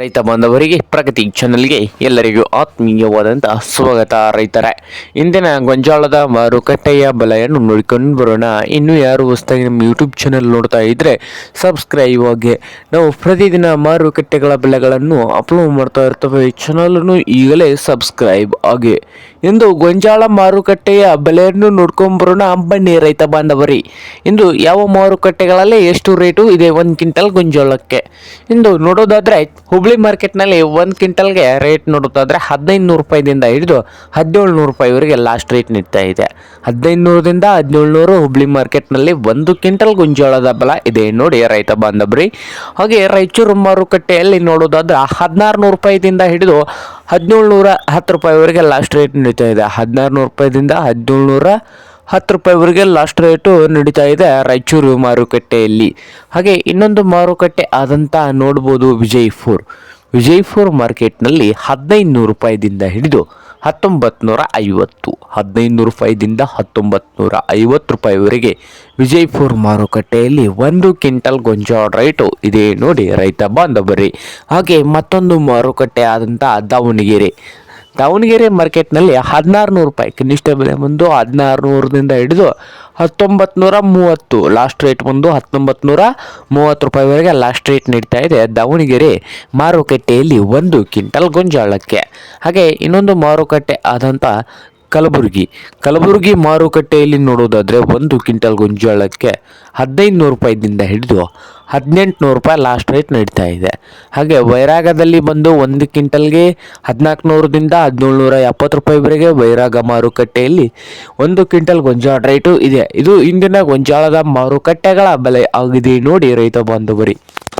ರೈತ ಬಾಂಧವರಿಗೆ, ಪ್ರಗತಿ ಚಾನಲ್ಗೆ ಎಲ್ಲರಿಗೂ ಆತ್ಮೀಯವಾದಂಥ ಸ್ವಾಗತ ರೈತರೇ. ಇಂದಿನ ಗೊಂಜಾಳದ ಮಾರುಕಟ್ಟೆಯ ಬಲೆಯನ್ನು ನೋಡಿಕೊಂಡು ಬರೋಣ. ಇನ್ನೂ ಯಾರು ಹೊಸದಾಗಿ ನಮ್ಮ ಯೂಟ್ಯೂಬ್ ಚಾನಲ್ ನೋಡ್ತಾ ಇದ್ದರೆ ಸಬ್ಸ್ಕ್ರೈಬ್ ಆಗಿ. ನಾವು ಪ್ರತಿದಿನ ಮಾರುಕಟ್ಟೆಗಳ ಬೆಲೆಗಳನ್ನು ಅಪ್ಲೋಡ್ ಮಾಡ್ತಾ ಇರ್ತೇವೆ. ಚಾನಲನ್ನು ಈಗಲೇ ಸಬ್ಸ್ಕ್ರೈಬ್ ಆಗಿ. ಇಂದು ಗೊಂಜಾಳ ಮಾರುಕಟ್ಟೆಯ ಬೆಲೆಯನ್ನು ನೋಡ್ಕೊಂಡು ಬರೋಣ. ರೈತ ಬಾಂಧವರಿ. ಇಂದು ಯಾವ ಮಾರುಕಟ್ಟೆಗಳಲ್ಲಿ ಎಷ್ಟು ರೇಟು ಇದೆ ಒಂದು ಕ್ವಿಂಟಲ್ ಗೊಂಜಾಳಕ್ಕೆ? ಇಂದು ನೋಡೋದಾದ್ರೆ ಹುಬ್ಳಿ ಮಾರ್ಕೆಟ್ನಲ್ಲಿ ಒಂದು ಕ್ವಿಂಟಲ್ಗೆ ರೇಟ್ ನೋಡೋದಾದ್ರೆ ಹದಿನೈದು ನೂರು ರೂಪಾಯಿದಿಂದ ಹಿಡಿದು ಹದಿನೇಳು ನೂರು ರೂಪಾಯಿವರೆಗೆ ಲಾಸ್ಟ್ ರೇಟ್ ನಿಡ್ತಾ ಇದೆ. ಹದಿನೈದು ನೂರದಿಂದ ಹದಿನೇಳು ನೂರು ಹುಬ್ಳಿ ಮಾರ್ಕೆಟ್ನಲ್ಲಿ ಒಂದು ಕ್ವಿಂಟಲ್ ಗುಂಜೋಳದ ಬಲ ಇದೆ ನೋಡಿ ರೈತ ಬಾಂಧವರಿ. ಹಾಗೆ ರಾಯಚೂರು ಮಾರುಕಟ್ಟೆಯಲ್ಲಿ ನೋಡೋದಾದ್ರೆ ಹದಿನಾರು ನೂರು ರೂಪಾಯಿದಿಂದ ಹಿಡಿದು ಹದಿನೇಳು ನೂರ ಹತ್ತು ರೂಪಾಯಿವರೆಗೆ ಲಾಸ್ಟ್ ರೇಟ್ ನಡೀತಾ ಇದೆ. ಹದಿನಾರು ನೂರು ರೂಪಾಯಿದಿಂದ ಹದಿನೇಳು ನೂರ ಹತ್ತು ರೂಪಾಯಿವರೆಗೆ ಲಾಸ್ಟ್ ರೇಟು ನಡೀತಾ ಇದೆ ರಾಯಚೂರು ಮಾರುಕಟ್ಟೆಯಲ್ಲಿ. ಹಾಗೆ ಇನ್ನೊಂದು ಮಾರುಕಟ್ಟೆ ಆದಂಥ ನೋಡ್ಬೋದು ವಿಜಯಪುರ್. ವಿಜಯಪುರ್ ಮಾರ್ಕೆಟ್ನಲ್ಲಿ ಹದಿನೈದು ನೂರು ರೂಪಾಯಿದಿಂದ ಹಿಡಿದು ಹತ್ತೊಂಬತ್ತು ನೂರ ಐವತ್ತು ಹದಿನೈದು ನೂರು ರೂಪಾಯಿದಿಂದ ಹತ್ತೊಂಬತ್ತು ನೂರ ಐವತ್ತು ರೂಪಾಯಿವರೆಗೆ ವಿಜಯಪುರ ಮಾರುಕಟ್ಟೆಯಲ್ಲಿ ಒಂದು ಕ್ವಿಂಟಲ್ ಗೊಂಜಾಳ ರೈಟು ಇದೆ ನೋಡಿ ರೈತ ಬಾಂಧವರೇ. ಹಾಗೆ ಮತ್ತೊಂದು ಮಾರುಕಟ್ಟೆ ಆದಂಥ ದಾವಣಗೆರೆ. ದಾವಣಗೆರೆ ಮಾರ್ಕೆಟ್ನಲ್ಲಿ ಹದಿನಾರು ನೂರು ರೂಪಾಯಿ. ಕನಿಷ್ಠ ಬೆಲೆ ಬಂದು ಹದಿನಾರು ನೂರದಿಂದ ಹಿಡಿದು ಹತ್ತೊಂಬತ್ತು ನೂರ ಮೂವತ್ತು ಲಾಸ್ಟ್ ರೇಟ್ ಬಂದು ಹತ್ತೊಂಬತ್ತು ನೂರ ಮೂವತ್ತು ರೂಪಾಯಿವರೆಗೆ ಲಾಸ್ಟ್ ರೇಟ್ ನೀಡ್ತಾ ಇದೆ ದಾವಣಗೆರೆ ಮಾರುಕಟ್ಟೆಯಲ್ಲಿ ಒಂದು ಕ್ವಿಂಟಲ್ ಗೊಂಜಾಳಕ್ಕೆ. ಹಾಗೆ ಇನ್ನೊಂದು ಮಾರುಕಟ್ಟೆ ಆದಂಥ ಕಲಬುರಗಿ. ಕಲಬುರಗಿ ಮಾರುಕಟ್ಟೆಯಲ್ಲಿ ನೋಡೋದಾದರೆ ಒಂದು ಕ್ವಿಂಟಲ್ ಗೊಂಜಾಳಕ್ಕೆ ಹದಿನೈದು ನೂರು ರೂಪಾಯಿದಿಂದ ಹಿಡಿದು ಹದಿನೆಂಟು ನೂರು ರೂಪಾಯಿ ಲಾಸ್ಟ್ ರೇಟ್ ನಡೀತಾ ಇದೆ. ಹಾಗೆ ವೈರಾಗದಲ್ಲಿ ಬಂದು ಒಂದು ಕ್ವಿಂಟಲ್ಗೆ ಹದಿನಾಲ್ಕು ನೂರದಿಂದ ಹದಿನೇಳು ನೂರ ಎಪ್ಪತ್ತು ರೂಪಾಯಿವರೆಗೆ ವೈರಾಗ ಮಾರುಕಟ್ಟೆಯಲ್ಲಿ ಒಂದು ಕ್ವಿಂಟಲ್ ಗೊಂಜಾಳ ರೇಟು ಇದೆ. ಇದು ಇಂದಿನ ಗೊಂಜಾಳದ ಮಾರುಕಟ್ಟೆಗಳ ಬೆಲೆ ಆಗಿದೆ ನೋಡಿ ರೈತ ಬಾಂಧವರಿ.